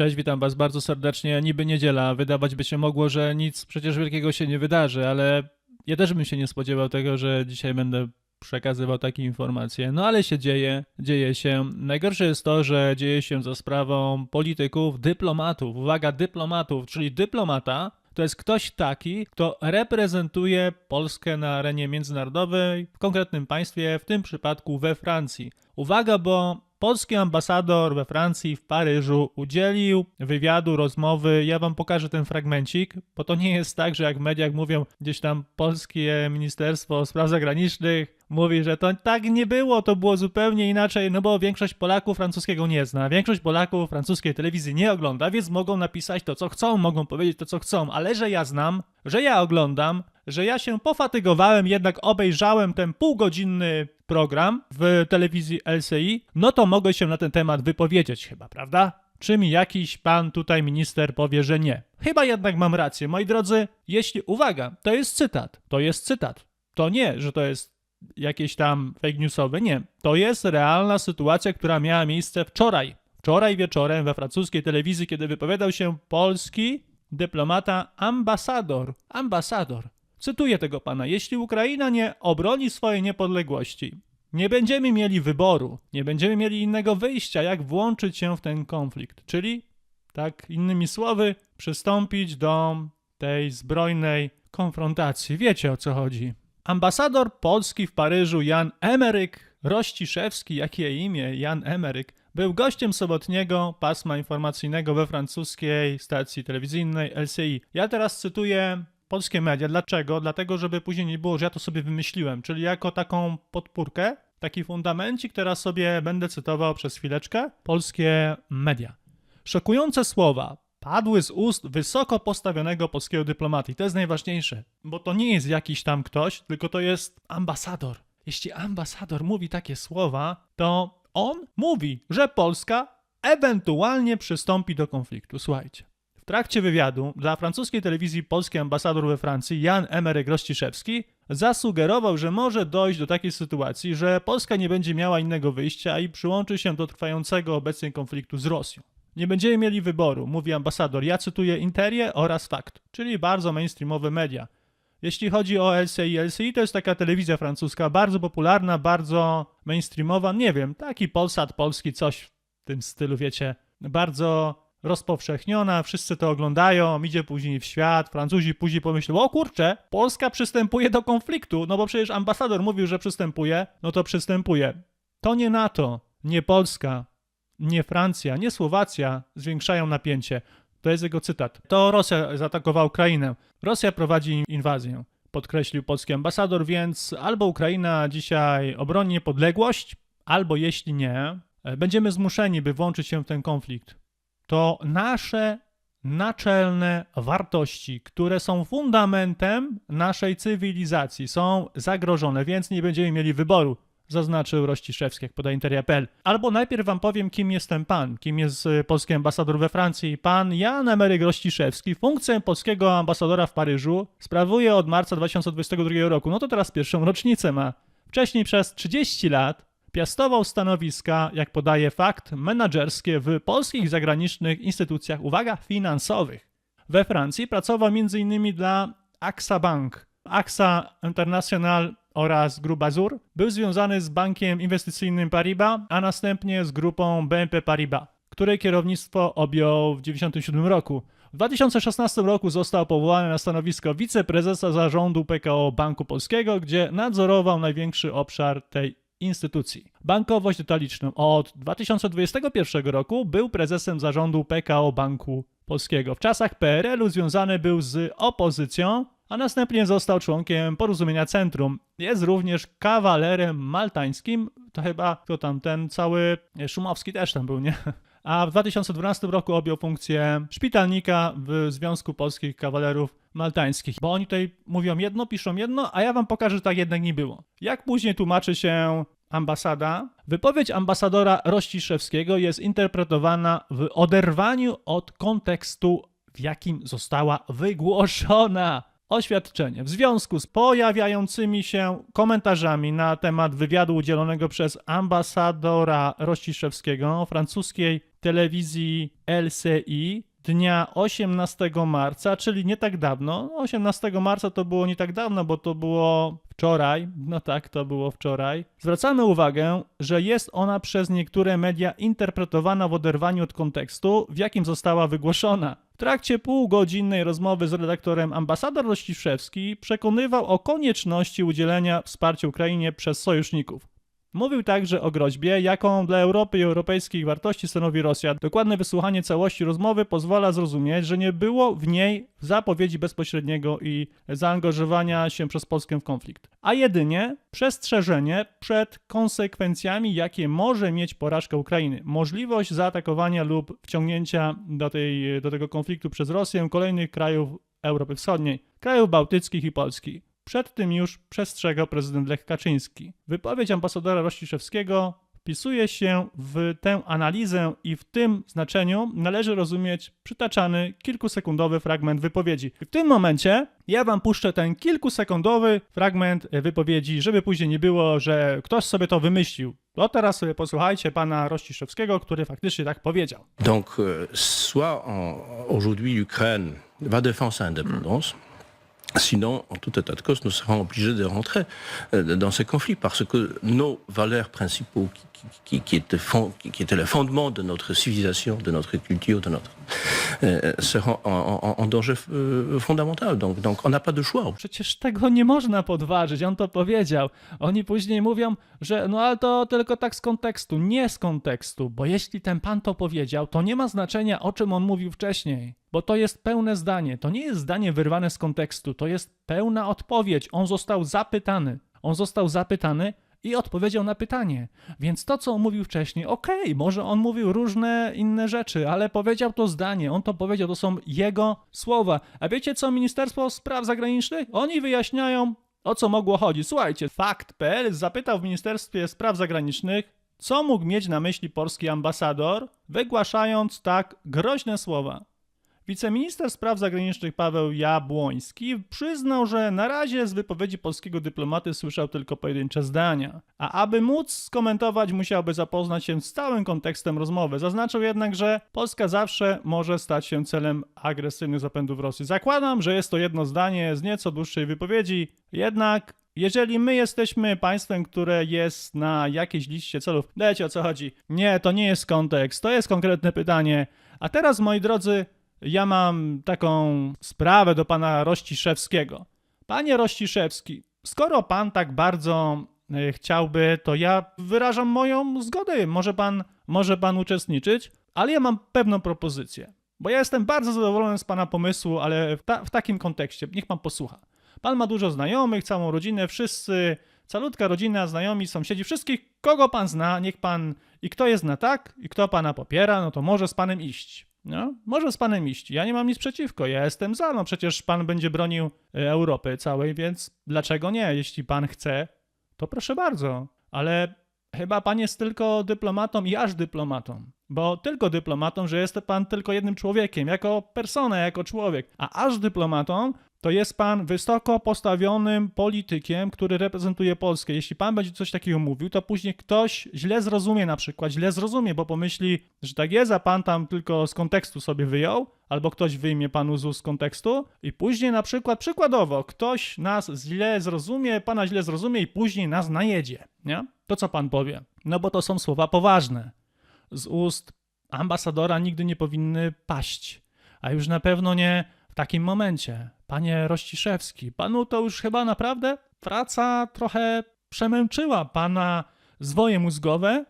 Cześć, witam was bardzo serdecznie. Niby niedziela, wydawać by się mogło, że nic przecież wielkiego się nie wydarzy, ale ja też bym się nie spodziewał tego, że dzisiaj będę przekazywał takie informacje. No ale się dzieje, dzieje się. Najgorsze jest to, że dzieje się za sprawą polityków, dyplomatów. Uwaga, dyplomatów, czyli dyplomata to jest ktoś taki, kto reprezentuje Polskę na arenie międzynarodowej, w konkretnym państwie, w tym przypadku we Francji. Uwaga, bo polski ambasador we Francji, w Paryżu, udzielił wywiadu, rozmowy. Ja wam pokażę ten fragmencik, bo to nie jest tak, że jak w mediach mówią gdzieś tam polskie Ministerstwo Spraw Zagranicznych mówi, że to tak nie było, to było zupełnie inaczej, no bo większość Polaków francuskiego nie zna, większość Polaków francuskiej telewizji nie ogląda, więc mogą napisać to, co chcą, mogą powiedzieć to, co chcą, ale że ja znam, że ja oglądam, że ja się pofatygowałem, jednak obejrzałem ten półgodzinny program w telewizji LCI, no to mogę się na ten temat wypowiedzieć chyba, prawda? Czy mi jakiś pan tutaj minister powie, że nie? Chyba jednak mam rację, moi drodzy. Jeśli, uwaga, to jest cytat, to jest cytat. To nie, że to jest jakieś tam fake newsowe, nie. To jest realna sytuacja, która miała miejsce wczoraj. Wczoraj wieczorem we francuskiej telewizji, kiedy wypowiadał się polski dyplomata ambasador. Ambasador. Cytuję tego pana. Jeśli Ukraina nie obroni swojej niepodległości, nie będziemy mieli wyboru, nie będziemy mieli innego wyjścia, jak włączyć się w ten konflikt. Czyli, tak innymi słowy, przystąpić do tej zbrojnej konfrontacji. Wiecie o co chodzi. Ambasador Polski w Paryżu Jan Emeryk Rościszewski, jakie imię, Jan Emeryk, był gościem sobotniego pasma informacyjnego we francuskiej stacji telewizyjnej LCI. Ja teraz cytuję polskie media. Dlaczego? Dlatego, żeby później nie było, że ja to sobie wymyśliłem, czyli jako taką podpórkę, taki fundamencik, teraz sobie będę cytował przez chwileczkę polskie media. Szokujące słowa padły z ust wysoko postawionego polskiego dyplomaty. I to jest najważniejsze, bo to nie jest jakiś tam ktoś, tylko to jest ambasador. Jeśli ambasador mówi takie słowa, to on mówi, że Polska ewentualnie przystąpi do konfliktu. Słuchajcie. W trakcie wywiadu dla francuskiej telewizji polski ambasador we Francji Jan Emeryk Rościszewski zasugerował, że może dojść do takiej sytuacji, że Polska nie będzie miała innego wyjścia i przyłączy się do trwającego obecnie konfliktu z Rosją. Nie będziemy mieli wyboru, mówi ambasador. Ja cytuję Interię oraz Fakt, czyli bardzo mainstreamowe media. Jeśli chodzi o LCI, LCI to jest taka telewizja francuska, bardzo popularna, bardzo mainstreamowa, nie wiem, taki Polsat polski, coś w tym stylu, wiecie, bardzo rozpowszechniona, wszyscy to oglądają, idzie później w świat, Francuzi później pomyślą, o kurczę, Polska przystępuje do konfliktu, no bo przecież ambasador mówił, że przystępuje, no to przystępuje. To nie NATO, nie Polska, nie Francja, nie Słowacja zwiększają napięcie. To jest jego cytat. To Rosja zaatakowała Ukrainę. Rosja prowadzi inwazję, podkreślił polski ambasador, więc albo Ukraina dzisiaj obroni niepodległość, albo jeśli nie, e, będziemy zmuszeni, by włączyć się w ten konflikt. To nasze naczelne wartości, które są fundamentem naszej cywilizacji, są zagrożone, więc nie będziemy mieli wyboru zaznaczył Rościszewski, jak podaje Interia.pl. Albo najpierw wam powiem, kim jest ten pan, kim jest y, polski ambasador we Francji. Pan Jan Emeryk Rościszewski funkcję polskiego ambasadora w Paryżu sprawuje od marca 2022 roku. No to teraz pierwszą rocznicę ma. Wcześniej przez 30 lat piastował stanowiska, jak podaje fakt, menedżerskie w polskich zagranicznych instytucjach, uwaga, finansowych. We Francji pracował m.in. dla AXA Bank. AXA International oraz Grupa Zur był związany z bankiem inwestycyjnym Paribas, a następnie z grupą BNP Paribas, której kierownictwo objął w 1997 roku. W 2016 roku został powołany na stanowisko wiceprezesa zarządu PKO Banku Polskiego, gdzie nadzorował największy obszar tej instytucji. Bankowość detaliczną. Od 2021 roku był prezesem zarządu PKO Banku Polskiego. W czasach PRL-u związany był z opozycją, a następnie został członkiem Porozumienia Centrum. Jest również kawalerem maltańskim, to chyba to tam ten cały Szumowski też tam był, nie? A w 2012 roku objął funkcję szpitalnika w Związku Polskich Kawalerów Maltańskich. Bo oni tutaj mówią jedno, piszą jedno, a ja wam pokażę, że tak jednak nie było. Jak później tłumaczy się ambasada, wypowiedź ambasadora Rościszewskiego jest interpretowana w oderwaniu od kontekstu, w jakim została wygłoszona. Oświadczenie. W związku z pojawiającymi się komentarzami na temat wywiadu udzielonego przez ambasadora Rościszewskiego francuskiej telewizji LCI dnia 18 marca, czyli nie tak dawno. 18 marca to było nie tak dawno, bo to było wczoraj. No tak, to było wczoraj. Zwracamy uwagę, że jest ona przez niektóre media interpretowana w oderwaniu od kontekstu, w jakim została wygłoszona. Trakcie półgodzinnej rozmowy z redaktorem ambasador Rościszewski przekonywał o konieczności udzielenia wsparcia Ukrainie przez sojuszników. Mówił także o groźbie, jaką dla Europy i europejskich wartości stanowi Rosja. Dokładne wysłuchanie całości rozmowy pozwala zrozumieć, że nie było w niej zapowiedzi bezpośredniego i zaangażowania się przez Polskę w konflikt, a jedynie przestrzeżenie przed konsekwencjami, jakie może mieć porażka Ukrainy. Możliwość zaatakowania lub wciągnięcia do, tej, do tego konfliktu przez Rosję kolejnych krajów Europy Wschodniej, krajów bałtyckich i Polski. Przed tym już przestrzegał prezydent Lech Kaczyński. Wypowiedź ambasadora Rościszewskiego wpisuje się w tę analizę i w tym znaczeniu należy rozumieć przytaczany kilkusekundowy fragment wypowiedzi. W tym momencie ja wam puszczę ten kilkusekundowy fragment wypowiedzi, żeby później nie było, że ktoś sobie to wymyślił. To teraz sobie posłuchajcie pana Rościszewskiego, który faktycznie tak powiedział. Donc, euh, soit aujourd'hui l'Ukraine va défendre sa indépendance, sinon, en tout état de cause, nous serons obligés de rentrer euh, dans ces conflits parce que nos valeurs principaux, qui, étaient, qui étaient le fondement de notre civilisation, de notre culture, de notre, euh, seront en, en- danger fondamental. Donc, donc, on n'a pas de choix. Przecież tego nie można podważyć, on to powiedział. Oni później mówią, że no ale to tylko tak z kontekstu. Nie z kontekstu, bo jeśli ten pan to powiedział, to nie ma znaczenia o czym on mówił wcześniej. Bo to jest pełne zdanie. To nie jest zdanie wyrwane z kontekstu, to jest pełna odpowiedź. On został zapytany. On został zapytany i odpowiedział na pytanie. Więc to, co on mówił wcześniej, okej, może on mówił różne inne rzeczy, ale powiedział to zdanie, on to powiedział, to są jego słowa. A wiecie co Ministerstwo Spraw Zagranicznych? Oni wyjaśniają, o co mogło chodzić. Słuchajcie, fakt.pl zapytał w Ministerstwie Spraw Zagranicznych, co mógł mieć na myśli polski ambasador, wygłaszając tak groźne słowa. Wiceminister spraw zagranicznych Paweł Jabłoński przyznał, że na razie z wypowiedzi polskiego dyplomaty słyszał tylko pojedyncze zdania, a aby móc skomentować, musiałby zapoznać się z całym kontekstem rozmowy. Zaznaczył jednak, że Polska zawsze może stać się celem agresywnych zapędów Rosji. Zakładam, że jest to jedno zdanie z nieco dłuższej wypowiedzi, jednak jeżeli my jesteśmy państwem, które jest na jakiejś liście celów, wiecie o co chodzi. Nie, to nie jest kontekst, to jest konkretne pytanie. A teraz, moi drodzy, ja mam taką sprawę do pana Rościszewskiego. Panie Rościszewski, skoro pan tak bardzo e, chciałby, to ja wyrażam moją zgodę. Może pan, może pan uczestniczyć, ale ja mam pewną propozycję. Bo ja jestem bardzo zadowolony z pana pomysłu, ale w, ta, w takim kontekście. Niech pan posłucha. Pan ma dużo znajomych, całą rodzinę, wszyscy, calutka rodzina, znajomi, sąsiedzi, wszystkich, kogo pan zna, niech pan i kto jest na tak, i kto pana popiera, no to może z panem iść. No, może z panem iść. Ja nie mam nic przeciwko, ja jestem za, no przecież pan będzie bronił e, Europy całej, więc dlaczego nie? Jeśli pan chce, to proszę bardzo. Ale chyba pan jest tylko dyplomatą i aż dyplomatą. Bo tylko dyplomatą, że jest pan tylko jednym człowiekiem, jako persona, jako człowiek. A aż dyplomatą to jest pan wysoko postawionym politykiem, który reprezentuje Polskę. Jeśli pan będzie coś takiego mówił, to później ktoś źle zrozumie na przykład, źle zrozumie, bo pomyśli, że tak jest, a pan tam tylko z kontekstu sobie wyjął, albo ktoś wyjmie panu z kontekstu i później na przykład, przykładowo, ktoś nas źle zrozumie, pana źle zrozumie i później nas najedzie, nie? To co pan powie? No bo to są słowa poważne. Z ust ambasadora nigdy nie powinny paść, a już na pewno nie w takim momencie. Panie Rościszewski, panu to już chyba naprawdę praca trochę przemęczyła pana zwoje mózgowe.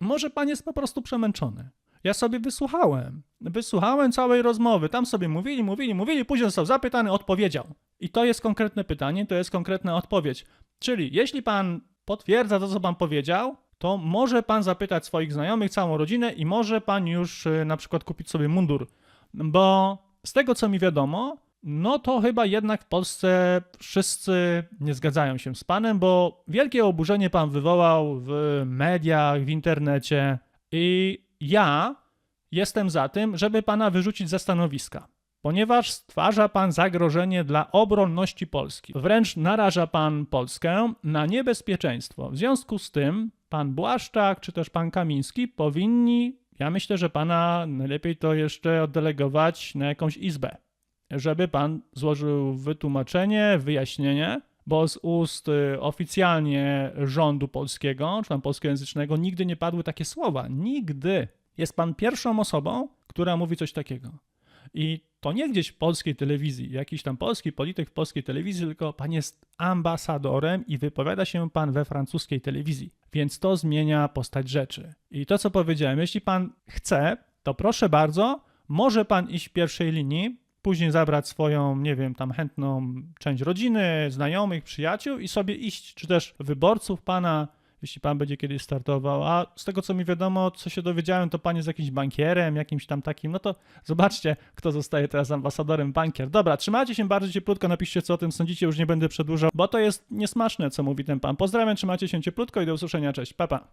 Może pan jest po prostu przemęczony. Ja sobie wysłuchałem. Wysłuchałem całej rozmowy. Tam sobie mówili, mówili, mówili, później został zapytany, odpowiedział. I to jest konkretne pytanie, to jest konkretna odpowiedź. Czyli jeśli pan potwierdza to, co pan powiedział, to może pan zapytać swoich znajomych, całą rodzinę i może pan już y, na przykład kupić sobie mundur. Bo z tego, co mi wiadomo, no to chyba jednak w Polsce wszyscy nie zgadzają się z panem, bo wielkie oburzenie pan wywołał w mediach, w internecie i ja jestem za tym, żeby pana wyrzucić ze stanowiska. ponieważ stwarza pan zagrożenie dla obronności Polski. Wręcz naraża pan Polskę na niebezpieczeństwo. W związku z tym pan Błaszczak czy też pan Kamiński powinni, ja myślę, że pana najlepiej to jeszcze oddelegować na jakąś izbę, żeby pan złożył wytłumaczenie, wyjaśnienie, bo z ust y, oficjalnie rządu polskiego, czy tam polskojęzycznego, nigdy nie padły takie słowa. Nigdy. Jest pan pierwszą osobą, która mówi coś takiego. I to nie gdzieś w polskiej telewizji, jakiś tam polski polityk w polskiej telewizji, tylko pan jest ambasadorem i wypowiada się pan we francuskiej telewizji. Więc to zmienia postać rzeczy. I to, co powiedziałem, jeśli pan chce, to proszę bardzo, może pan iść w pierwszej linii, później zabrać swoją, nie wiem, tam chętną część rodziny, znajomych, przyjaciół i sobie iść, czy też wyborców pana, jeśli pan będzie kiedyś startował. A z tego, co mi wiadomo, co się dowiedziałem, to pan jest jakimś bankierem, jakimś tam takim, no to zobaczcie, kto zostaje teraz ambasadorem bankier. Dobra, trzymajcie się bardzo cieplutko, napiszcie, co o tym sądzicie, już nie będę przedłużał, bo to jest niesmaczne, co mówi ten pan. Pozdrawiam, trzymajcie się cieplutko i do usłyszenia, cześć, papa. Pa.